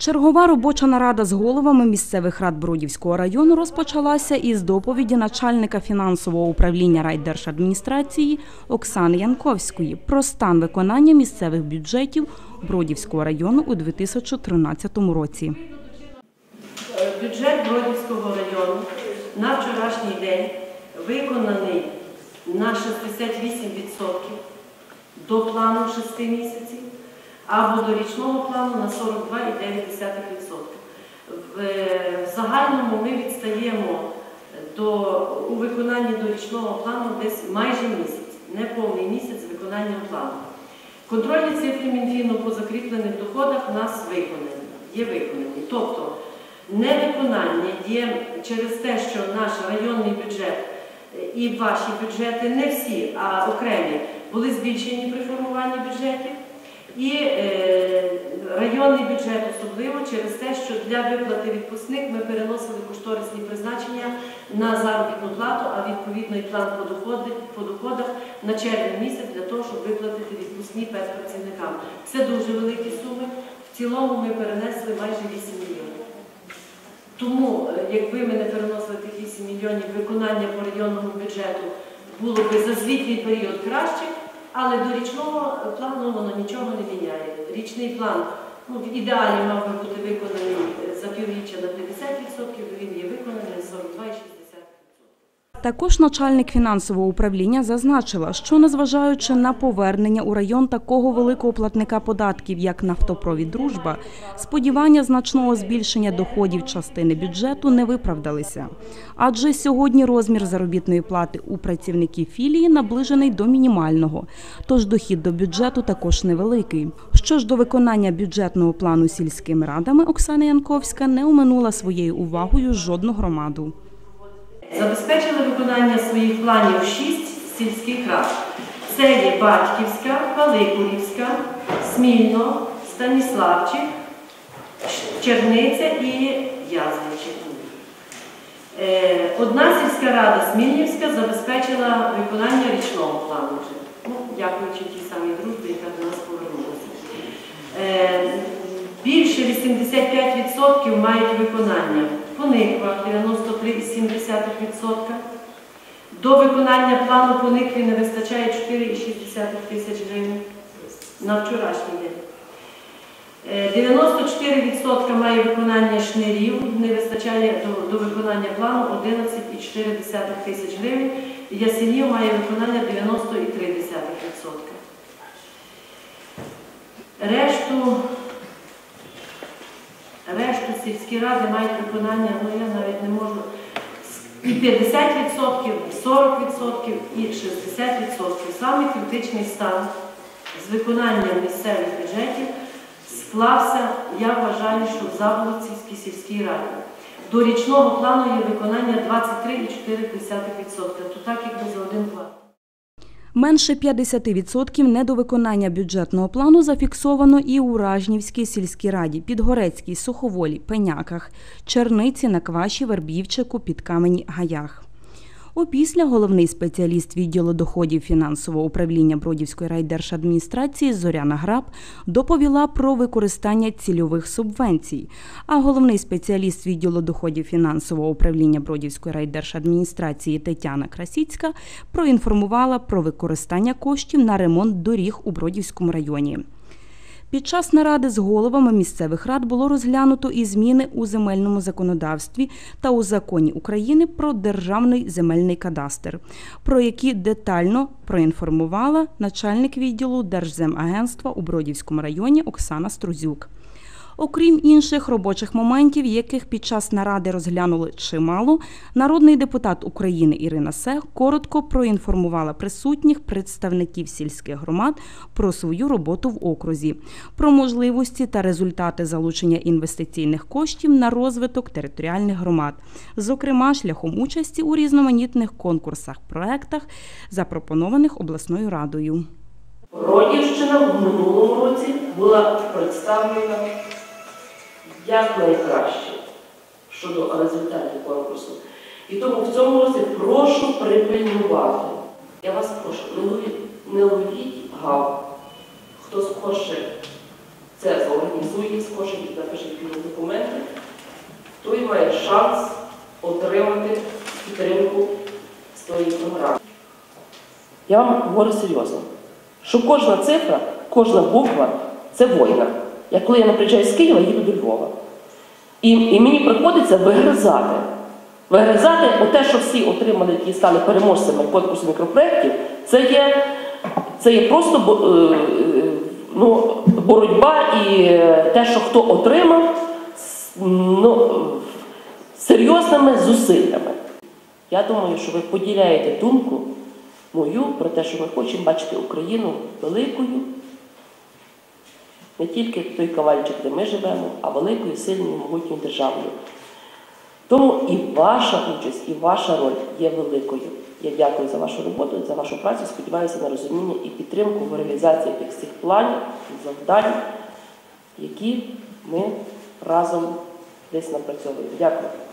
Чергова робоча нарада з головами місцевих рад Бродівського району розпочалася із доповіді начальника фінансового управління райдержадміністрації Оксани Янковської про стан виконання місцевих бюджетів Бродівського району у 2013 році. Бюджет Бродівського району на вчорашній день виконаний на 68% до плану 6 місяців або до річного плану на 42,9%. В е, загальному ми відстаємо до, у виконанні до річного плану десь майже місяць, не повний місяць виконання плану. Контрольні цифри Мінфіну по закріплених доходах у нас виконані, є виконані. Тобто невиконання є через те, що наш районний бюджет е, і ваші бюджети, не всі, а окремі, були збільшені при формуванні бюджетів. І е, районний бюджет особливо через те, що для виплати відпускник ми переносили кошторисні призначення на заробітну плату, а відповідно і план по, доходи, по доходах на червень місяць для того, щоб виплатити відпускні педпрацівникам. Це дуже великі суми. В цілому ми перенесли майже 8 мільйонів. Тому, е, якби ми не переносили тих 8 мільйонів, виконання по районному бюджету було б за звітний період краще, але до річного плану воно нічого не міняє. Річний план ну, в ідеалі мав би бути виконаний за півріччя на 50%, він є виконаний на 42,60%. Також начальник фінансового управління зазначила, що незважаючи на повернення у район такого великого платника податків, як нафтопровід Дружба, сподівання значного збільшення доходів частини бюджету не виправдалися. Адже сьогодні розмір заробітної плати у працівників філії наближений до мінімального, тож дохід до бюджету також невеликий. Що ж до виконання бюджетного плану сільськими радами, Оксана Янковська не оминула своєю увагою жодну громаду. Забезпечили виконання своїх планів шість сільських рад. Це є Батьківська, Паликурівська, Смільно, Станіславчик, Черниця і Язвичик. Е, Одна сільська рада Смільнівська забезпечила виконання річного плану. Ну, дякуючи тій самій дружбі, яка до нас повернулася. Е, Більше 85% мають виконання. Пониква 93,7%. До виконання плану поникві не вистачає 4,6 тисяч гривень на вчорашній день. Е, 94% має виконання шнирів, не вистачає до, до виконання плану 11,4 тисяч гривень. Ясенів має виконання 90,3%. Решту Решту сільські ради мають виконання, ну я навіть не можу, і 50%, і 40%, і 60%. Саме критичний стан з виконанням місцевих бюджетів склався, я вважаю, що в Заболоцівській сільській раді. До річного плану є виконання 23,4%, то так якби за один план. Менше 50% недовиконання бюджетного плану зафіксовано і у Ражнівській сільській раді, Підгорецькій, Суховолі, Пеняках, Черниці, Накваші, Вербівчику, Підкамені, Гаях. Опісля головний спеціаліст відділу доходів фінансового управління Бродівської райдержадміністрації Зоряна Граб доповіла про використання цільових субвенцій. А головний спеціаліст відділу доходів фінансового управління Бродівської райдержадміністрації Тетяна Красіцька проінформувала про використання коштів на ремонт доріг у Бродівському районі. Під час наради з головами місцевих рад було розглянуто і зміни у земельному законодавстві та у законі України про державний земельний кадастр, про які детально проінформувала начальник відділу Держземагентства у Бродівському районі Оксана Струзюк. Окрім інших робочих моментів, яких під час наради розглянули чимало, народний депутат України Ірина Сех коротко проінформувала присутніх представників сільських громад про свою роботу в окрузі, про можливості та результати залучення інвестиційних коштів на розвиток територіальних громад, зокрема шляхом участі у різноманітних конкурсах, проектах, запропонованих обласною радою. Родівщина в минулому році була представлена як найкраще щодо результатів конкурсу. І тому в цьому році прошу припильнувати. Я вас прошу, не ловіть, гав. Хто схоче це зорганізує, і напише відповідні документи, той має шанс отримати підтримку тої програми. Я вам говорю серйозно, що кожна цифра, кожна буква це війна. Як коли я не приїжджаю з Києва, їду до Львова. І, і мені приходиться вигризати. Вигризати оте, що всі отримали, які стали переможцями конкурсу мікропроєктів, це є, це є просто е, ну, боротьба і е, те, що хто отримав, ну, серйозними зусиллями. Я думаю, що ви поділяєте думку мою про те, що ми хочемо бачити Україну великою, не тільки той кавальчик, де ми живемо, а великою, сильною, могутньою державою. Тому і ваша участь, і ваша роль є великою. Я дякую за вашу роботу, за вашу працю. Сподіваюся на розуміння і підтримку в реалізації тих всіх планів, і завдань, які ми разом десь напрацьовуємо. Дякую.